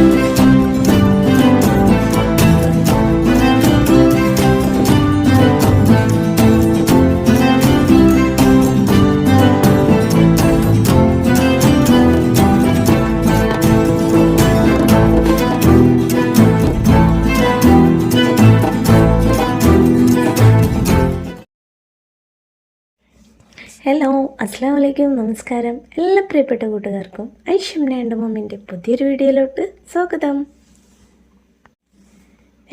Thank you. അസ്സാം വലൈക്കും നമസ്കാരം. എല്ലാ പ്രിയപ്പെട്ട കൂട്ടുകാർക്കും ഐഷംന എന്റെ മമ്മിന്റെ പുതിയൊരു വീഡിയോയിലോട്ട് സ്വാഗതം.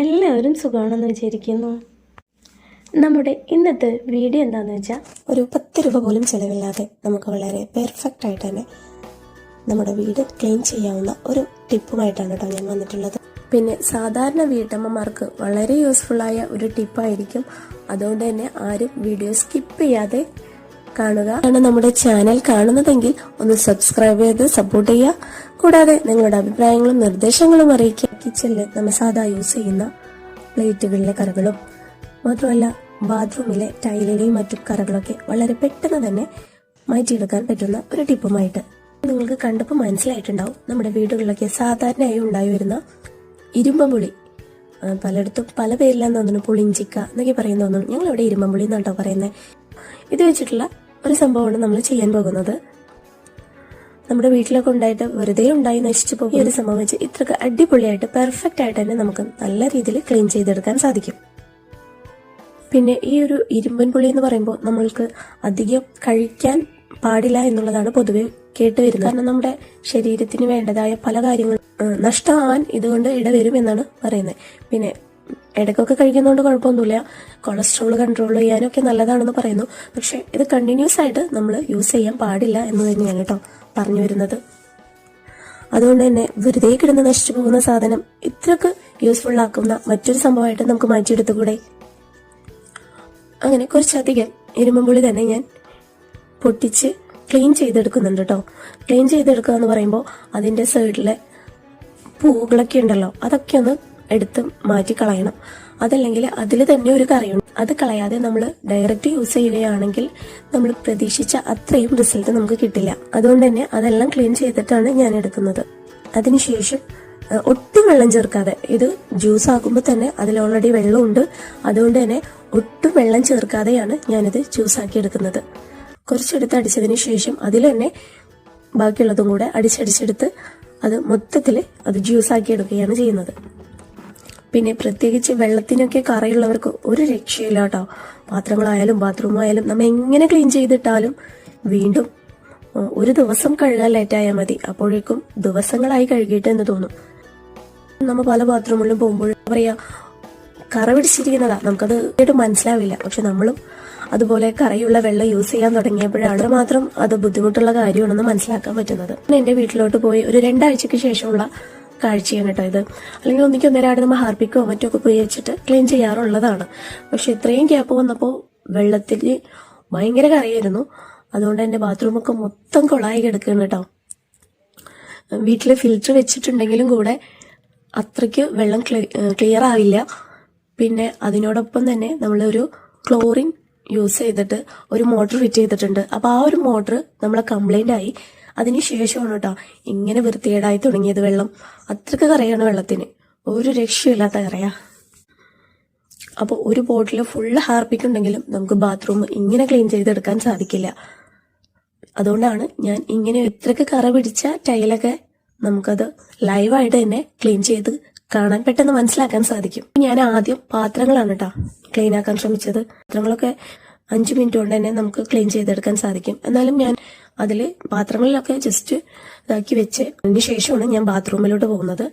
എല്ലാവരും സുഖമാണെന്ന് വിചാരിക്കുന്നു. നമ്മുടെ ഇന്നത്തെ വീഡിയോ എന്താണെന്ന് വെച്ചാൽ ഒരു പത്ത് രൂപ പോലും ചിലവില്ലാതെ നമുക്ക് വളരെ പെർഫെക്റ്റ് ആയിട്ട് തന്നെ നമ്മുടെ വീട് ക്ലീൻ ചെയ്യാവുന്ന ഒരു ടിപ്പുമായിട്ടാണ് കേട്ടോ ഞാൻ വന്നിട്ടുള്ളത്. പിന്നെ സാധാരണ വീട്ടമ്മമാർക്ക് വളരെ യൂസ്ഫുള്ളായ ഒരു ടിപ്പായിരിക്കും. അതുകൊണ്ട് തന്നെ ആരും വീഡിയോ സ്കിപ്പ് ചെയ്യാതെ കാണുക. ആണ് നമ്മുടെ ചാനൽ കാണുന്നതെങ്കിൽ ഒന്ന് സബ്സ്ക്രൈബ് ചെയ്ത് സപ്പോർട്ട് ചെയ്യുക. കൂടാതെ നിങ്ങളുടെ അഭിപ്രായങ്ങളും നിർദ്ദേശങ്ങളും അറിയിക്കുക കിച്ചണിൽ നമ്മൾ സാധാ യൂസ് ചെയ്യുന്ന പ്ലേറ്റുകളിലെ കറകളും മാത്രമല്ല ബാത്റൂമിലെ ടൈലിലെയും മറ്റു കറകളൊക്കെ വളരെ പെട്ടെന്ന് തന്നെ മാറ്റിയെടുക്കാൻ പറ്റുന്ന ഒരു ടിപ്പുമായിട്ട് നിങ്ങൾക്ക് കണ്ടപ്പോൾ മനസ്സിലായിട്ടുണ്ടാവും. നമ്മുടെ വീടുകളിലൊക്കെ സാധാരണയായി ഉണ്ടായി വരുന്ന ഇരുമ്പമ്പുളി പലയിടത്തും പല പേരിലാന്ന് തോന്നുന്നു പുളിഞ്ചിക്ക എന്നൊക്കെ പറയുന്ന തോന്നുന്നു. ഞങ്ങളിവിടെ ഇരുമ്പമ്പുളി എന്നാട്ടോ പറയുന്നത് ഇത് വെച്ചിട്ടുള്ള ഒരു സംഭവമാണ് നമ്മൾ ചെയ്യാൻ പോകുന്നത്. നമ്മുടെ വീട്ടിലൊക്കെ ഉണ്ടായിട്ട് വെറുതെ ഉണ്ടായി നശിച്ചു പോകും ഈ ഒരു സംഭവം വെച്ച് ഇത്രക്ക് അടിപൊളിയായിട്ട് പെർഫെക്റ്റ് ആയിട്ട് തന്നെ നമുക്ക് നല്ല രീതിയിൽ ക്ലീൻ ചെയ്തെടുക്കാൻ സാധിക്കും. പിന്നെ ഈ ഒരു ഇരുമ്പൻ പുളി എന്ന് പറയുമ്പോൾ നമ്മൾക്ക് അധികം കഴിക്കാൻ പാടില്ല എന്നുള്ളതാണ് പൊതുവെ കേട്ടുവരുന്നത് കാരണം നമ്മുടെ ശരീരത്തിന് വേണ്ടതായ പല കാര്യങ്ങളും നഷ്ടമാവാൻ ഇതുകൊണ്ട് ഇടവരും എന്നാണ് പറയുന്നത്. പിന്നെ ഇടയ്ക്കൊക്കെ കഴിക്കുന്നതുകൊണ്ട് കുഴപ്പമൊന്നുമില്ല. കൊളസ്ട്രോൾ കൺട്രോൾ ചെയ്യാനൊക്കെ നല്ലതാണെന്ന് പറയുന്നു. പക്ഷെ ഇത് കണ്ടിന്യൂസ് ആയിട്ട് നമ്മൾ യൂസ് ചെയ്യാൻ പാടില്ല എന്ന് തന്നെയാണ് കേട്ടോ പറഞ്ഞു വരുന്നത്. അതുകൊണ്ട് തന്നെ വെറുതെ കിടന്ന് നശിച്ചു പോകുന്ന സാധനം ഇത്രക്ക് യൂസ്ഫുൾ ആക്കുന്ന മറ്റൊരു സംഭവമായിട്ട് നമുക്ക് മാറ്റിയെടുത്തുകൂടെ? അങ്ങനെ കുറച്ചധികം ഇരുമ്പുള്ളി തന്നെ ഞാൻ പൊട്ടിച്ച് ക്ലീൻ ചെയ്തെടുക്കുന്നുണ്ട് കേട്ടോ. ക്ലീൻ ചെയ്തെടുക്കുക എന്ന് പറയുമ്പോൾ അതിന്റെ സൈഡിലെ പൂകളൊക്കെ ഉണ്ടല്ലോ അതൊക്കെ ഒന്ന് എടുത്ത് മാറ്റി കളയണം. അതല്ലെങ്കിൽ അതിൽ തന്നെ ഒരു കറിയുണ്ട്. അത് കളയാതെ നമ്മൾ ഡയറക്റ്റ് യൂസ് ചെയ്യുകയാണെങ്കിൽ നമ്മൾ പ്രതീക്ഷിച്ച അത്രയും റിസൾട്ട് നമുക്ക് കിട്ടില്ല. അതുകൊണ്ട് തന്നെ അതെല്ലാം ക്ലീൻ ചെയ്തിട്ടാണ് ഞാൻ എടുക്കുന്നത്. അതിനുശേഷം ഒട്ടും വെള്ളം ചേർക്കാതെ ഇത് ജ്യൂസ് ആകുമ്പോൾ തന്നെ അതിൽ ഓൾറെഡി വെള്ളമുണ്ട് അതുകൊണ്ട് തന്നെ ഒട്ടും വെള്ളം ചേർക്കാതെയാണ് ഞാനിത് ജ്യൂസ് ആക്കി എടുക്കുന്നത്. കുറച്ചെടുത്ത് അടിച്ചതിന് ശേഷം അതിൽ തന്നെ ബാക്കിയുള്ളതും കൂടെ അടിച്ചടിച്ചെടുത്ത് അത് മൊത്തത്തിൽ അത് ജ്യൂസ് ആക്കി എടുക്കുകയാണ് ചെയ്യുന്നത്. പിന്നെ പ്രത്യേകിച്ച് വെള്ളത്തിനൊക്കെ കറയുള്ളവർക്ക് ഒരു രക്ഷയില്ല കേട്ടോ പാത്രങ്ങളായാലും ബാത്റൂമായാലും നമ്മൾ എങ്ങനെ ക്ലീൻ ചെയ്തിട്ടാലും വീണ്ടും ഒരു ദിവസം കഴുകാൻ ലേറ്റായാൽ മതി. അപ്പോഴേക്കും ദിവസങ്ങളായി കഴുകിയിട്ട് എന്ന് തോന്നും. നമ്മൾ പല ബാത്റൂമിലും പോകുമ്പോൾ പറയാ കറ പിടിച്ചിരിക്കുന്നതാ. നമുക്കത് കേട്ട് മനസ്സിലാവില്ല. പക്ഷെ നമ്മളും അതുപോലെ കറയുള്ള വെള്ളം യൂസ് ചെയ്യാൻ തുടങ്ങിയപ്പോഴാണ് മാത്രം അത് ബുദ്ധിമുട്ടുള്ള കാര്യമാണെന്ന് മനസ്സിലാക്കാൻ പറ്റുന്നത്. എന്റെ വീട്ടിലോട്ട് പോയി ഒരു രണ്ടാഴ്ചക്ക് ശേഷമുള്ള കാഴ്ചയാണ് കേട്ടോ ഇത്. അല്ലെങ്കിൽ ഒന്നിക്കും ഒന്നേരാട് നമ്മൾ ഹാർപ്പിക്കോ മറ്റോ ഒക്കെ ഉപയോഗിച്ചിട്ട് ക്ലീൻ ചെയ്യാറുള്ളതാണ്. പക്ഷെ ഇത്രയും ഗ്യാപ്പ് വന്നപ്പോൾ വെള്ളത്തിൽ ഭയങ്കര കറിയായിരുന്നു. അതുകൊണ്ട് എന്റെ ബാത്റൂമൊക്കെ മൊത്തം കൊളായി കിടക്കുകയാണ് കേട്ടോ. വീട്ടിൽ ഫിൽറ്റർ വെച്ചിട്ടുണ്ടെങ്കിലും കൂടെ അത്രയ്ക്ക് വെള്ളം ക്ലിയർ ആവില്ല. പിന്നെ അതിനോടൊപ്പം തന്നെ നമ്മളൊരു ക്ലോറിൻ യൂസ് ചെയ്തിട്ട് ഒരു മോട്ടർ ഫിറ്റ് ചെയ്തിട്ടുണ്ട്. അപ്പോൾ ആ ഒരു മോട്ടർ നമ്മളെ കംപ്ലൈന്റ് ആയി. അതിന് ശേഷമാണ് കേട്ടോ ഇങ്ങനെ വൃത്തികേടായി തുടങ്ങിയത് വെള്ളം. അത്രയ്ക്ക് കറയാണ് വെള്ളത്തിന്. ഒരു രക്ഷയില്ലാത്ത കറയാ. അപ്പോൾ ഒരു ബോട്ടിൽ ഫുള്ള് ഹാർപ്പിക്കുണ്ടെങ്കിലും നമുക്ക് ബാത്റൂം ഇങ്ങനെ ക്ലീൻ ചെയ്തെടുക്കാൻ സാധിക്കില്ല. അതുകൊണ്ടാണ് ഞാൻ ഇങ്ങനെ ഇത്രക്ക് കറ പിടിച്ച ടൈലൊക്കെ നമുക്കത് ലൈവായിട്ട് തന്നെ ക്ലീൻ ചെയ്ത് കാണാൻ പെട്ടെന്ന് മനസ്സിലാക്കാൻ സാധിക്കും. ഞാൻ ആദ്യം പാത്രങ്ങളാണ് കേട്ടോ ക്ലീൻ ആക്കാൻ ശ്രമിച്ചത്. പാത്രങ്ങളൊക്കെ അഞ്ചു മിനിറ്റ് കൊണ്ട് തന്നെ നമുക്ക് ക്ലീൻ ചെയ്തെടുക്കാൻ സാധിക്കും. എന്നാലും ഞാൻ അതിൽ പാത്രങ്ങളിലൊക്കെ ജസ്റ്റ് ഇതാക്കി വെച്ച് അതിന് ശേഷമാണ് ഞാൻ ബാത്റൂമിലോട്ട് പോകുന്നത്.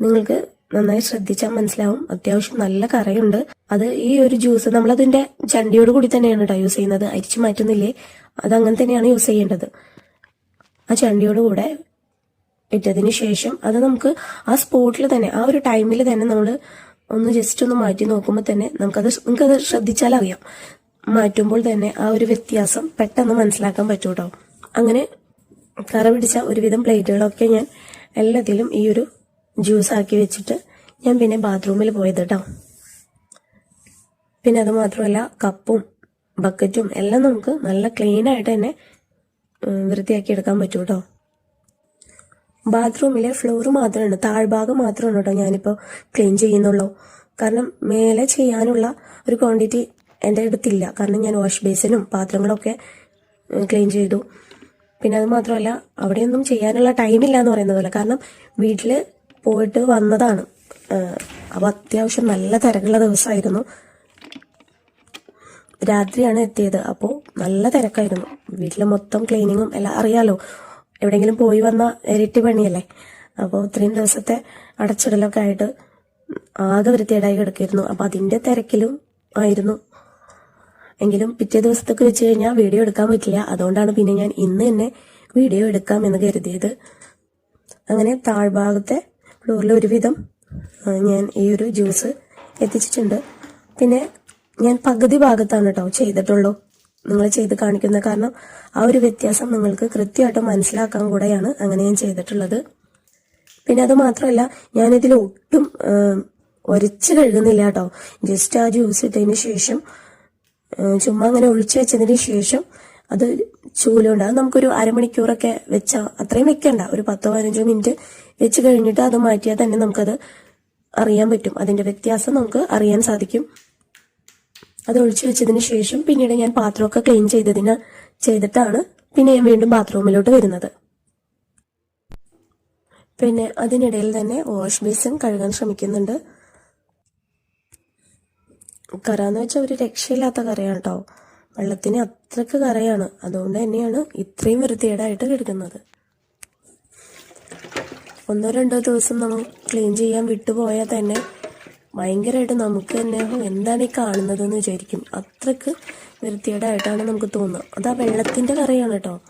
നിങ്ങൾക്ക് നന്നായി ശ്രദ്ധിച്ചാൽ മനസ്സിലാവും. അത്യാവശ്യം നല്ല കറയുണ്ട്. അത് ഈ ഒരു ജ്യൂസ് നമ്മളതിന്റെ ചണ്ടിയോട് കൂടി തന്നെയാണ് കേട്ടോ യൂസ് ചെയ്യുന്നത്. അരിച്ചു മാറ്റുന്നില്ലേ? അത് അങ്ങനെ തന്നെയാണ് യൂസ് ചെയ്യേണ്ടത്. ആ ചണ്ടിയോട് കൂടെ ഇട്ടതിന് ശേഷം അത് നമുക്ക് ആ സ്പോട്ടിൽ തന്നെ ആ ഒരു ടൈമിൽ തന്നെ നമ്മൾ ഒന്ന് ജസ്റ്റ് ഒന്ന് മാറ്റി നോക്കുമ്പോൾ തന്നെ നമുക്കത് നിങ്ങൾക്കത് ശ്രദ്ധിച്ചാൽ അറിയാം മാറ്റുമ്പോൾ തന്നെ ആ ഒരു വ്യത്യാസം പെട്ടെന്ന് മനസ്സിലാക്കാൻ പറ്റൂ കേട്ടോ അങ്ങനെ കറ പിടിച്ച ഒരുവിധം പ്ലേറ്റുകളൊക്കെ ഞാൻ എല്ലാത്തിലും ഈ ഒരു ജ്യൂസ് ആക്കി വെച്ചിട്ട് ഞാൻ പിന്നെ ബാത്റൂമിൽ പോയത് കേട്ടോ പിന്നെ അത് മാത്രമല്ല കപ്പും ബക്കറ്റും എല്ലാം നമുക്ക് നല്ല ക്ലീൻ ആയിട്ട് തന്നെ വൃത്തിയാക്കി എടുക്കാൻ പറ്റൂ കേട്ടോ ബാത്റൂമിലെ ഫ്ലോർ മാത്രമാണ് താഴ്ഭാഗം മാത്രമാണ് കേട്ടോ ഞാനിപ്പോൾ ക്ലീൻ ചെയ്യുന്നുള്ളൂ. കാരണം മേലെ ചെയ്യാനുള്ള ഒരു ക്വാണ്ടിറ്റി എന്റെ അടുത്തില്ല. കാരണം ഞാൻ വാഷ് ബേസിനും പാത്രങ്ങളൊക്കെ ക്ലീൻ ചെയ്തു. പിന്നെ അത് മാത്രമല്ല അവിടെയൊന്നും ചെയ്യാനുള്ള ടൈമില്ല എന്ന് പറയുന്നത് പോലെ. കാരണം വീട്ടിൽ പോയിട്ട് വന്നതാണ്. അപ്പോൾ അത്യാവശ്യം നല്ല തിരക്കുള്ള ദിവസമായിരുന്നു. രാത്രിയാണ് എത്തിയത്. അപ്പോൾ നല്ല തിരക്കായിരുന്നു. വീട്ടിൽ മൊത്തം ക്ലീനിങ്ങും എല്ലാം അറിയാലോ. എവിടെയെങ്കിലും പോയി വന്ന ഇരട്ടി പണിയല്ലേ? അപ്പോൾ ഇത്രയും ദിവസത്തെ അടച്ചിടലൊക്കെ ആയിട്ട് ആകെ വൃത്തിയേടായി കിടക്കായിരുന്നു. അപ്പോൾ അതിന്റെ തിരക്കിലും ആയിരുന്നു. എങ്കിലും പിറ്റേ ദിവസത്തൊക്കെ വെച്ച് കഴിഞ്ഞാൽ വീഡിയോ എടുക്കാൻ പറ്റില്ല. അതുകൊണ്ടാണ് പിന്നെ ഞാൻ ഇന്ന് തന്നെ വീഡിയോ എടുക്കാം എന്ന് കരുതിയത്. അങ്ങനെ താഴ്ഭാഗത്തെ ഫ്ലോറിൽ ഒരുവിധം ഞാൻ ഈ ഒരു ജ്യൂസ് എത്തിച്ചിട്ടുണ്ട്. പിന്നെ ഞാൻ പകുതി ഭാഗത്താണ് കേട്ടോ ചെയ്തിട്ടുള്ളൂ. നിങ്ങൾ ചെയ്ത് കാണിക്കുന്ന കാരണം ആ ഒരു വ്യത്യാസം നിങ്ങൾക്ക് കൃത്യമായിട്ട് മനസ്സിലാക്കാൻ കൂടെയാണ് അങ്ങനെ ഞാൻ ചെയ്തിട്ടുള്ളത്. പിന്നെ അത് മാത്രമല്ല ഞാനിതിൽ ഒട്ടും ഒരച്ച് കഴുകുന്നില്ല കേട്ടോ. ജസ്റ്റ് ആ ജ്യൂസ് ഇട്ടതിന് ശേഷം ചുമ്മാ അങ്ങനെ ഒഴിച്ചു വെച്ചതിന് ശേഷം അത് ചൂലുണ്ട് അത് നമുക്കൊരു അരമണിക്കൂറൊക്കെ വെച്ചാൽ അത്രയും വെക്കണ്ട. ഒരു പത്തോ പതിനഞ്ചോ മിനിറ്റ് വെച്ച് കഴിഞ്ഞിട്ട് അത് മാറ്റിയാൽ തന്നെ നമുക്കത് അറിയാൻ പറ്റും. അതിന്റെ വ്യത്യാസം നമുക്ക് അറിയാൻ സാധിക്കും. അത് ഒഴിച്ചു വെച്ചതിന് ശേഷം പിന്നീട് ഞാൻ പാത്രമൊക്കെ ക്ലീൻ ചെയ്തതിന് ചെയ്തിട്ടാണ് പിന്നെ ഞാൻ വീണ്ടും ബാത്റൂമിലോട്ട് വരുന്നത്. പിന്നെ അതിനിടയിൽ തന്നെ വാഷ് ബേസിൻ കഴുകാൻ ശ്രമിക്കുന്നുണ്ട്. കറ എന്ന് വെച്ചാൽ ഒരു രക്ഷയില്ലാത്ത കറയാണ് കേട്ടോ വെള്ളത്തിന് അത്രയ്ക്ക് കരയാണ്. അതുകൊണ്ട് തന്നെയാണ് ഇത്രയും വൃത്തികേടായിട്ട് കിടക്കുന്നത്. ഒന്നോ രണ്ടോ ദിവസം നമ്മൾ ക്ലീൻ ചെയ്യാൻ വിട്ടുപോയാൽ തന്നെ ഭയങ്കരമായിട്ട് നമുക്ക് തന്നെ എന്താണ് ഈ കാണുന്നത് എന്ന് വിചാരിക്കും. അത്രയ്ക്ക് വൃത്തികേടായിട്ടാണ് നമുക്ക് തോന്നുക അത് ആ വെള്ളത്തിന്റെ കറയാണ് കേട്ടോ.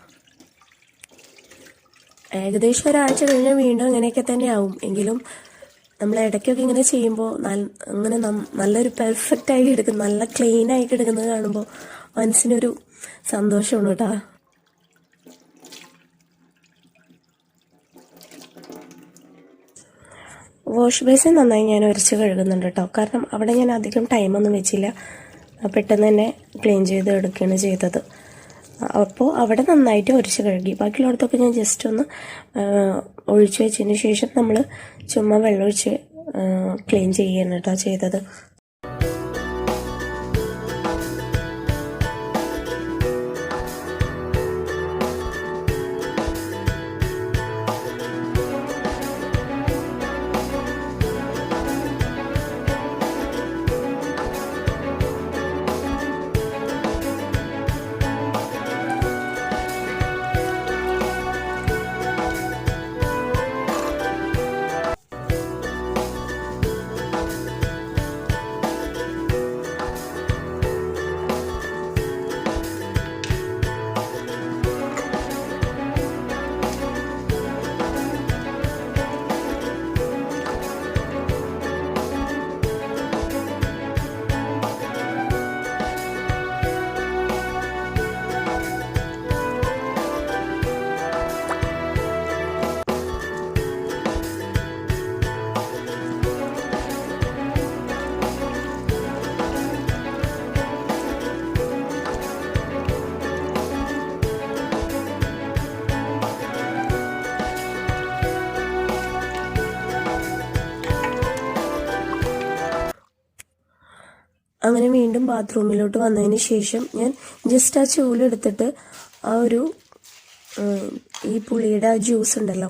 ഏകദേശം ഒരാഴ്ച കഴിഞ്ഞാൽ വീണ്ടും അങ്ങനെയൊക്കെ തന്നെ ആവും എങ്കിലും നമ്മൾ ഇടയ്ക്കൊക്കെ ഇങ്ങനെ ചെയ്യുമ്പോൾ അങ്ങനെ നല്ലൊരു പെർഫെക്റ്റ് ആയി കിടക്കുന്ന നല്ല ക്ലീൻ ആയി കിടക്കുന്നത് കാണുമ്പോൾ മനസ്സിനൊരു സന്തോഷമാണ് കേട്ടോ. വാഷ് ബേസിൻ നന്നായി ഞാൻ ഉരച്ച് കഴുകുന്നുണ്ട് കേട്ടോ. കാരണം അവിടെ ഞാൻ അധികം ടൈമൊന്നും വെച്ചില്ല. പെട്ടെന്ന് തന്നെ ക്ലീൻ ചെയ്ത് എടുക്കുകയാണ് ചെയ്തത്. അപ്പോൾ അവിടെ നന്നായിട്ട് ഉരച്ച് കഴുകി. ബാക്കിയുള്ളിടത്തൊക്കെ ഞാൻ ജസ്റ്റ് ഒന്ന് ഒഴിച്ചു വെച്ചതിന് ശേഷം നമ്മൾ ചുമ്മാ വെള്ളമൊഴിച്ച് ക്ലീൻ ചെയ്യുകയാണ് കേട്ടോ ചെയ്തത്. അങ്ങനെ വീണ്ടും ബാത്റൂമിലോട്ട് വന്നതിന് ശേഷം ഞാൻ ജസ്റ്റ് ആ ചൂലെടുത്തിട്ട് ആ ഒരു ഈ പുളിയുടെ ആ ജ്യൂസ് ഉണ്ടല്ലോ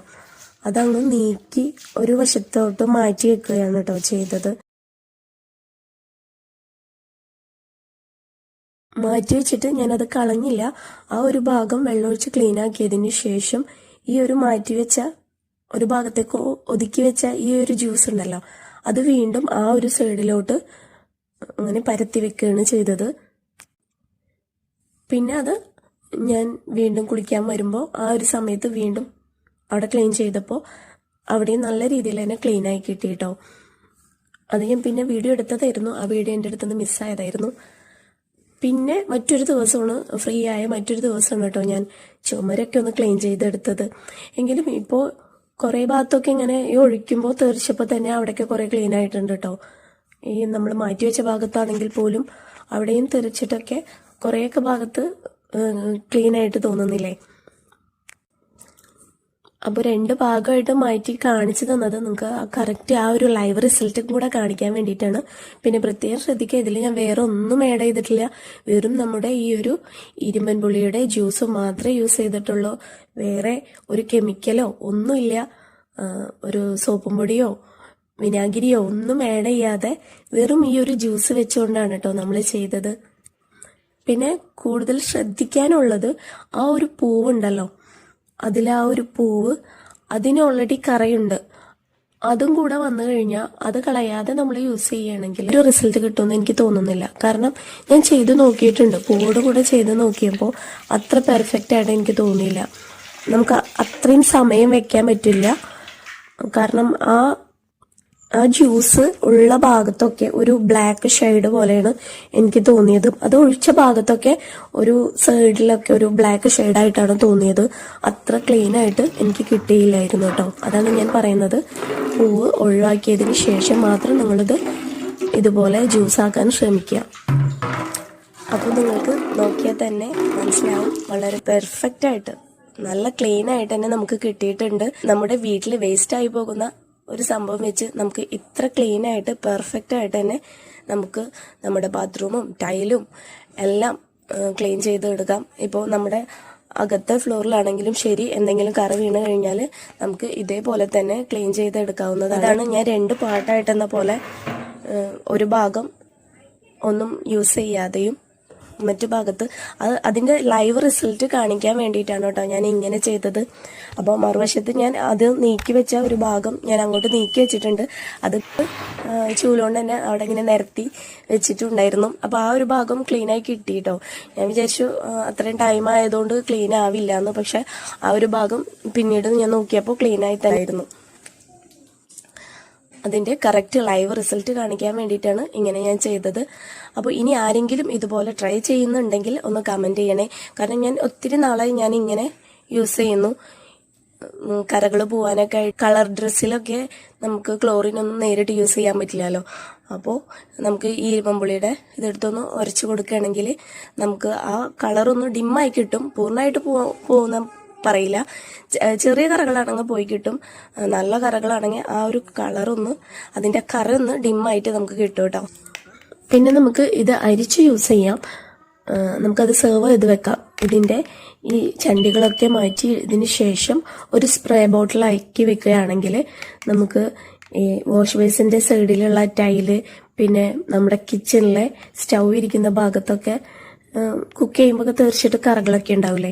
അതങ്ങ് നീക്കി ഒരു വശത്തോട്ട് മാറ്റി വെക്കുകയാണ് കേട്ടോ ചെയ്തത്. മാറ്റി വെച്ചിട്ട് ഞാനത് കളഞ്ഞില്ല. ആ ഒരു ഭാഗം വെള്ളമൊഴിച്ച് ക്ലീൻ ആക്കിയതിന് ശേഷം ഈ ഒരു മാറ്റി വെച്ച ഒരു ഭാഗത്തേക്ക് ഒതുക്കി വെച്ച ഈ ഒരു ജ്യൂസ് ഉണ്ടല്ലോ അത് വീണ്ടും ആ ഒരു സൈഡിലോട്ട് അങ്ങനെ പരത്തി വെക്കുകയാണ് ചെയ്തത്. പിന്നെ അത് ഞാൻ വീണ്ടും കുളിക്കാൻ വരുമ്പോൾ ആ ഒരു സമയത്ത് വീണ്ടും അവിടെ ക്ലീൻ ചെയ്തപ്പോൾ അവിടെ നല്ല രീതിയിൽ തന്നെ ക്ലീൻ ആയി കിട്ടി കേട്ടോ അത് ഞാൻ പിന്നെ വീഡിയോ എടുത്തതായിരുന്നു. ആ വീഡിയോ എന്റെ അടുത്തുനിന്ന് മിസ്സായതായിരുന്നു പിന്നെ മറ്റൊരു ദിവസമാണ് ഫ്രീ ആയ മറ്റൊരു ദിവസമാണ് കേട്ടോ ഞാൻ ചുമരൊക്കെ ഒന്ന് ക്ലീൻ ചെയ്തെടുത്തത്. എങ്കിലും ഇപ്പോൾ കുറേ ഭാഗത്തൊക്കെ ഇങ്ങനെ ഈ ഒഴിക്കുമ്പോൾ തെറിച്ചപ്പോൾ തന്നെ അവിടെയൊക്കെ കുറേ ക്ലീൻ ആയിട്ടുണ്ട് കേട്ടോ. ഈ നമ്മൾ മാറ്റി വെച്ച ഭാഗത്താണെങ്കിൽ പോലും അവിടെയും തെറിച്ചിട്ടൊക്കെ കുറേയൊക്കെ ഭാഗത്ത് ക്ലീൻ ആയിട്ട് തോന്നുന്നില്ലേ? അപ്പോൾ രണ്ട് ഭാഗമായിട്ട് മാറ്റി കാണിച്ചു തന്നത് നിങ്ങൾക്ക് കറക്റ്റ് ആ ഒരു ലൈവ് റിസൾട്ടും കൂടെ കാണിക്കാൻ വേണ്ടിയിട്ടാണ്. പിന്നെ പ്രത്യേകം ശ്രദ്ധിക്കുക ഇതിൽ ഞാൻ വേറെ ഒന്നും ആഡ് ചെയ്തിട്ടില്ല. വെറും നമ്മുടെ ഈ ഒരു ഇരുമ്പൻ പുളിയുടെ ജ്യൂസ് മാത്രമേ യൂസ് ചെയ്തിട്ടുള്ളൂ. വേറെ ഒരു കെമിക്കലോ ഒന്നുമില്ല. ഒരു സോപ്പും പൊടിയോ വിനാഗിരിയോ ഒന്നും ആഡ് ചെയ്യാതെ വെറും ഈ ഒരു ജ്യൂസ് വെച്ചുകൊണ്ടാണ് കേട്ടോ നമ്മൾ ചെയ്തത്. പിന്നെ കൂടുതൽ ശ്രദ്ധിക്കാനുള്ളത് ആ ഒരു പൂവുണ്ടല്ലോ. അതിൽ ആ ഒരു പൂവ് അതിന് ഓൾറെഡി കറയുണ്ട്. അതും കൂടെ വന്നു കഴിഞ്ഞാൽ അത് കളയാതെ നമ്മൾ യൂസ് ചെയ്യുകയാണെങ്കിൽ ഒരു റിസൾട്ട് കിട്ടുമെന്ന് എനിക്ക് തോന്നുന്നില്ല. കാരണം ഞാൻ ചെയ്ത് നോക്കിയിട്ടുണ്ട്. പൂവോട് കൂടെ ചെയ്ത് നോക്കിയപ്പോൾ അത്ര പെർഫെക്റ്റ് ആയിട്ട് എനിക്ക് തോന്നിയില്ല. നമുക്ക് അത്രയും സമയം വെക്കാൻ പറ്റില്ല. കാരണം ആ ആ ജ്യൂസ് ഉള്ള ഭാഗത്തൊക്കെ ഒരു ബ്ലാക്ക് ഷെയ്ഡ് പോലെയാണ് എനിക്ക് തോന്നിയത്. അത് ഒഴിച്ച ഭാഗത്തൊക്കെ ഒരു സൈഡിലൊക്കെ ഒരു ബ്ലാക്ക് ഷെയ്ഡായിട്ടാണ് തോന്നിയത്. അത്ര ക്ലീൻ ആയിട്ട് എനിക്ക് കിട്ടിയില്ലായിരുന്നു കേട്ടോ. അതാണ് ഞാൻ പറയുന്നത്. പൂവ് ഒഴിവാക്കിയതിന് ശേഷം മാത്രം നിങ്ങളിത് ഇതുപോലെ ജ്യൂസ് ആക്കാൻ ശ്രമിക്കുക. അപ്പോൾ നിങ്ങൾക്ക് നോക്കിയാൽ തന്നെ മനസ്സിലാവും. വളരെ പെർഫെക്റ്റ് ആയിട്ട് നല്ല ക്ലീൻ ആയിട്ട് തന്നെ നമുക്ക് കിട്ടിയിട്ടുണ്ട്. നമ്മുടെ വീട്ടിൽ വേസ്റ്റ് ആയി പോകുന്ന ഒരു സംഭവം വെച്ച് നമുക്ക് ഇത്ര ക്ലീൻ ആയിട്ട് പെർഫെക്റ്റ് ആയിട്ട് തന്നെ നമുക്ക് നമ്മുടെ ബാത്റൂമും ടൈലും എല്ലാം ക്ലീൻ ചെയ്ത് എടുക്കാം. ഇപ്പോൾ നമ്മുടെ അകത്തെ ഫ്ലോറിലാണെങ്കിലും ശരി എന്തെങ്കിലും കറ വീണ് കഴിഞ്ഞാൽ നമുക്ക് ഇതേപോലെ തന്നെ ക്ലീൻ ചെയ്തെടുക്കാവുന്നതാണ് അതാണ് ഞാൻ രണ്ട് പാർട്ടായിട്ടെന്ന പോലെ ഒരു ഭാഗം ഒന്നും യൂസ് ചെയ്യാതെയും മറ്റു ഭാഗത്ത് അത് അതിന്റെ ലൈവ് റിസൾട്ട് കാണിക്കാൻ വേണ്ടിയിട്ടാണ് കേട്ടോ ഞാൻ ഇങ്ങനെ ചെയ്തത്. അപ്പോൾ മറുവശത്ത് ഞാൻ അത് നീക്കി വെച്ച ഒരു ഭാഗം ഞാൻ അങ്ങോട്ട് നീക്കി വെച്ചിട്ടുണ്ട്. അത് ചൂലുകൊണ്ട് തന്നെ അവിടെ ഇങ്ങനെ നിരത്തി വെച്ചിട്ടുണ്ടായിരുന്നു. അപ്പോൾ ആ ഒരു ഭാഗം ക്ലീനായി കിട്ടി കേട്ടോ. ഞാൻ വിചാരിച്ചു അത്രയും ടൈം ആയതുകൊണ്ട് ക്ലീൻ ആവില്ല എന്ന് പക്ഷെ ആ ഒരു ഭാഗം പിന്നീട് ഞാൻ നോക്കിയപ്പോൾ ക്ലീനായി തന്നെയായിരുന്നു. അതിന്റെ കറക്റ്റ് ലൈവ് റിസൾട്ട് കാണിക്കാൻ വേണ്ടിയിട്ടാണ് ഇങ്ങനെ ഞാൻ ചെയ്തത്. അപ്പോൾ ഇനി ആരെങ്കിലും ഇതുപോലെ ട്രൈ ചെയ്യുന്നുണ്ടെങ്കിൽ ഒന്ന് കമന്റ് ചെയ്യണേ. കാരണം ഞാൻ ഒത്തിരി നാളായി ഞാൻ ഇങ്ങനെ യൂസ് ചെയ്യുന്നു. കരകൾ പോവാനൊക്കെ കളർ ഡ്രസ്സിലൊക്കെ നമുക്ക് ക്ലോറിനൊന്നും നേരിട്ട് യൂസ് ചെയ്യാൻ പറ്റില്ലല്ലോ. അപ്പോൾ നമുക്ക് ഈ ഇരുമ്പുള്ളിയുടെ ഇതെടുത്തൊന്ന് ഉരച്ചു കൊടുക്കുകയാണെങ്കിൽ നമുക്ക് ആ കളറൊന്ന് ഡിമ്മായി കിട്ടും. പൂർണമായിട്ട് പോകുന്ന പറയില്ല. ചെറിയ കറകളാണെങ്കിൽ പോയി കിട്ടും. നല്ല കറകളാണെങ്കിൽ ആ ഒരു കളറൊന്ന് അതിന്റെ കറ ഒന്ന് ഡിമ്മായിട്ട് നമുക്ക് കിട്ടും കേട്ടോ. പിന്നെ നമുക്ക് ഇത് അരിച്ച് യൂസ് ചെയ്യാം. നമുക്കത് സെർവ് ചെയ്ത് വെക്കാം. ഇതിന്റെ ഈ ചണ്ടികളൊക്കെ മാറ്റി ഇതിന് ശേഷം ഒരു സ്പ്രേ ബോട്ടിൽ അയക്കി വെക്കുകയാണെങ്കിൽ നമുക്ക് ഈ വാഷ് ബേസിന്റെ സൈഡിലുള്ള ടൈൽ പിന്നെ നമ്മുടെ കിച്ചണിലെ സ്റ്റൗ ഇരിക്കുന്ന ഭാഗത്തൊക്കെ കുക്ക് ചെയ്യുമ്പോൾ തീർച്ചയായിട്ടും കറകളൊക്കെ ഉണ്ടാവില്ലേ?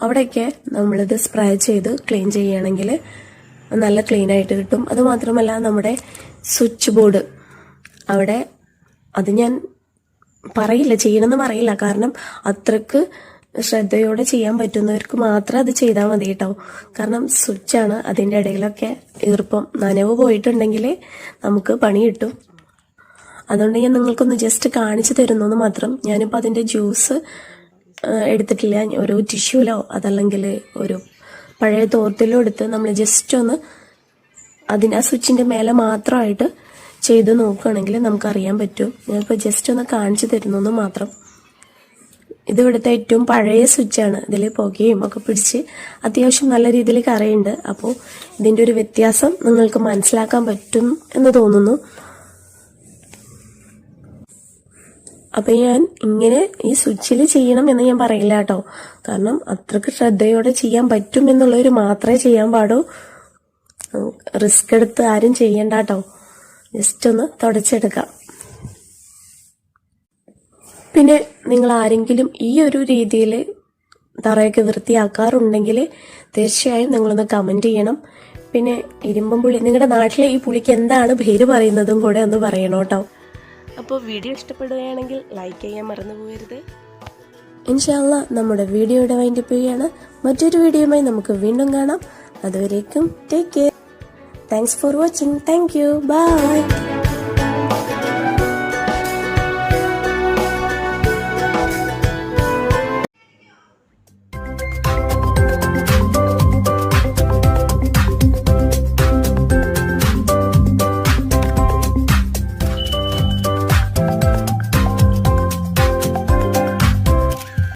അവിടെയൊക്കെ നമ്മളിത് സ്പ്രേ ചെയ്ത് ക്ലീൻ ചെയ്യുകയാണെങ്കിൽ നല്ല ക്ലീൻ ആയിട്ട് കിട്ടും. അതുമാത്രമല്ല നമ്മുടെ സ്വിച്ച് ബോർഡ് അവിടെ അത് ഞാൻ പറയില്ല ചെയ്യണമെന്ന് പറയില്ല കാരണം അത്രയ്ക്ക് ശ്രദ്ധയോടെ ചെയ്യാൻ പറ്റുന്നവർക്ക് മാത്രം അത് ചെയ്താൽ മതി കേട്ടോ. കാരണം സ്വിച്ചാണ് അതിന്റെ ഇടയിലൊക്കെ ഈർപ്പം നനവ് പോയിട്ടുണ്ടെങ്കിൽ നമുക്ക് പണി കിട്ടും. അതുകൊണ്ട് ഞാൻ നിങ്ങൾക്കൊന്ന് ജസ്റ്റ് കാണിച്ചു തരുന്നു മാത്രം ഞാനിപ്പോൾ അതിന്റെ ജ്യൂസ് എടുത്തിട്ടില്ല. ഒരു ടിഷ്യൂലോ അതല്ലെങ്കിൽ ഒരു പഴയ തോർത്തിലോ എടുത്ത് നമ്മൾ ജസ്റ്റ് ഒന്ന് അതിന് ആ സ്വിച്ചിന്റെ മേലെ മാത്രമായിട്ട് ചെയ്ത് നോക്കുകയാണെങ്കിൽ നമുക്ക് അറിയാൻ പറ്റും. ഞാനിപ്പോൾ ജസ്റ്റ് ഒന്ന് കാണിച്ചു തരുന്നു മാത്രം. ഇത് ഏറ്റവും പഴയ സ്വിച്ചാണ്. ഇതിൽ പുകയും ഒക്കെ പിടിച്ച് അത്യാവശ്യം നല്ല രീതിയിൽ കറയുണ്ട് അപ്പോൾ ഇതിന്റെ ഒരു വ്യത്യാസം നിങ്ങൾക്ക് മനസ്സിലാക്കാൻ പറ്റും എന്ന് തോന്നുന്നു. അപ്പൊ ഞാൻ ഇങ്ങനെ ഈ സ്വിച്ചിൽ ചെയ്യണം എന്ന് ഞാൻ പറയില്ല കേട്ടോ കാരണം അത്രയ്ക്ക് ശ്രദ്ധയോടെ ചെയ്യാൻ പറ്റും എന്നുള്ളവർ മാത്രമേ ചെയ്യാൻ പാടൂ. റിസ്ക് എടുത്ത് ആരും ചെയ്യണ്ട കേട്ടോ ജസ്റ്റ് ഒന്ന് തുടച്ചെടുക്കാം. പിന്നെ നിങ്ങൾ ആരെങ്കിലും ഈ ഒരു രീതിയിൽ തറയൊക്കെ വൃത്തിയാക്കാറുണ്ടെങ്കിൽ തീർച്ചയായും നിങ്ങളൊന്ന് കമന്റ് ചെയ്യണം. പിന്നെ ഇരുമ്പം പുളി നിങ്ങളുടെ നാട്ടിലെ ഈ പുളിക്ക് എന്താണ് പേര് പറയുന്നതും കൂടെ ഒന്ന് പറയണം അപ്പോൾ വീഡിയോ ഇഷ്ടപ്പെടുകയാണെങ്കിൽ ലൈക്ക് ചെയ്യാൻ മറന്നു പോകരുത്. ഇൻഷാല്ല നമ്മുടെ വീഡിയോ വീഡിയോയുടെ വൈൻഡപ്പ് ചെയ്യുകയാണ്. മറ്റൊരു വീഡിയോയുമായി നമുക്ക് വീണ്ടും കാണാം. അതുവരേക്കും take care thanks for watching thank you bye